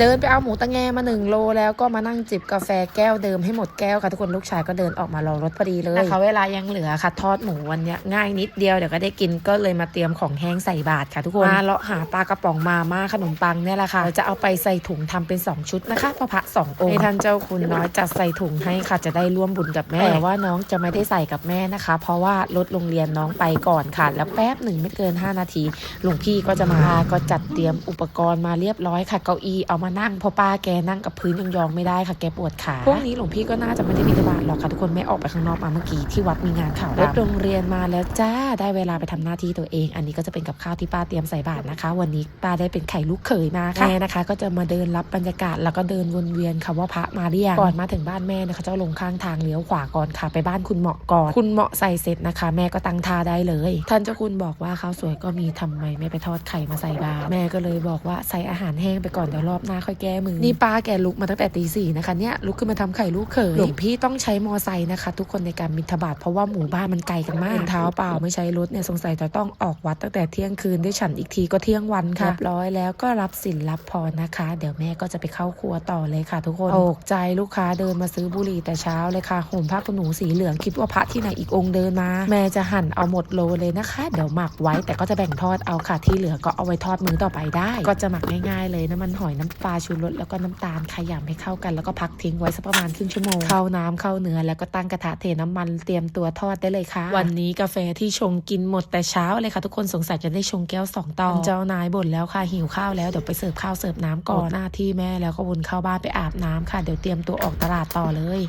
เดินไปเอาหมูตะแงมาหนึ่งโลแล้วก็มานั่งจิบกาแฟแก้วเดิมให้หมดแก้วค่ะทุกคนลูกชายก็เดินออกมารอรถพอดีเลยนะคะเวลายังเหลือค่ะทอดหมูวันเนี้ยง่ายนิดเดียวเดี๋ยวก็ได้กินก็เลยมาเตรียมของแห้งใส่บาตรค่ะทุกคนมาเลาะหาปลากระป๋องมาม่าขนมปังเนี่ยแหละค่ะเราจะเอาไปใส่ถุงทำเป็น 2 ชุดนะคะพระพระสององค์ให้ท่านเจ้าคุณน้อยจัดใส่ถุงให้ค่ะจะได้ร่วมบุญกับแม่แต่ว่าน้องจะไม่ได้ใส่กับแม่นะคะ เพราะว่ารถโรงเรียนน้องไปก่อนค่ะ แล้วแป๊บหนึ่งไม่เกิน 5 นาทีหลวงพี่ก็จะมาก็จัดเตรียมอุปกรณ์มาเรียบร้อยค่ะเก้าอี้เอามานั่งเพราะป้าแกนั่งกับพื้นยองๆไม่ได้ค่ะแกปวดขาพวกนี้หลวงพี่ก็น่าจะไม่ได้มีบาตหรอกค่ะทุกคนไม่ออกไปข้างนอกมาเมื่อกี้ที่วัดมีงานข่าวรถโรงเรียนมาแล้วจ้าได้เวลาไปทำหน้าที่ตัวเอง อันนี้ก็จะเป็นกับข้าวที่ป้าเตรียมใส่บาตรนะคะ วันนี้ป้าได้เป็นไข่ลูกเขยมาค่ะแม่นะคะ ก็จะมาเดินรับบรรยากาศแล้วก็เดินวนเวียนค่ะว่าพระมาหรือยังก่อนมาถึงบ้านแม่นะคะเจ้าลงข้างทางเลี้ยวขวาก่อนค่ะ ไปบ้านคุณเหมาะก่อน คุณเหมาะใส่เสร็จนะคะ แม่ก็ตั้งท่าได้เลย ท่านเจ้าคุณบอกว่าข้าวสวยก็มีทำไมไม่ไปทอดไข่มาใส่บาตรแม่ก็เลยบอกว่าใส่อาหารแห้งไปก่อนเดี๋ยวรอบหน้าค่อยแก้มือนี่ป้าแกลุกมาตั้งแต่ตีสี่นะคะเนี่ยลุกขึ้นมาทำไข่ลูกเขยหลวงพี่ต้องใช้มอไซค์นะคะ ทุกคนในการมิถบาตเพราะว่าหมู่บ้านมันไกลกันมากเดินเท้าเปล่าไม่ใช้รถเนี่ยสงสัยจะต้องออกวัดตั้งแต่เที่ยงคืนได้ฉันอีกทีก็เที่ยงวันค่ะเรียบร้อยแล้วก็รับสินรับพรนะคะ เดี๋ยวแม่ก็จะไปเข้าครัวต่อเลยค่ะ ทุกคนตกใจลูกค้าเดินมาซื้อบุหรี่แต่เช้าเลยค่ะห่มผ้าขนหนูสีเหลืองคิดว่าพระที่ไหนอีกองค์เดินมา แม่จะหั่นเอาหมดโลเลยนะคะ เดี๋ยวหมักไว้แต่ก็จะแบ่งทอดเอาค่ะที่เหลือก็เอาไว้ทอดมื้อต่อไปได้ ก็จะหมักง่ายๆเลยน้ำมันหอยน้ำปลาชูรสแล้วก็น้ำตาลขยำให้เข้ากันแล้วก็พักทิ้งไว้สักประมาณครึ่งชั่วโมง เข้าน้ำเข้าเนื้อแล้วก็ตั้งกระทะเทน้ำมันเตรียมตัวทอดได้เลยค่ะ วันนี้กาแฟที่ชงกินหมดแต่เช้าเลยค่ะ ทุกคนสงสัยจะได้ชงแก้วสองต่อเจ้านายบ่นแล้วค่ะหิวข้าวแล้วเดี๋ยวไปเสิร์ฟข้าวเสิร์ฟน้ำก่อนหน้าที่แม่แล้วก็วนเข้าบ้านไปอาบน้ำค่ะเดี๋ยวเตรียมตัวออกตลาดต่อเลย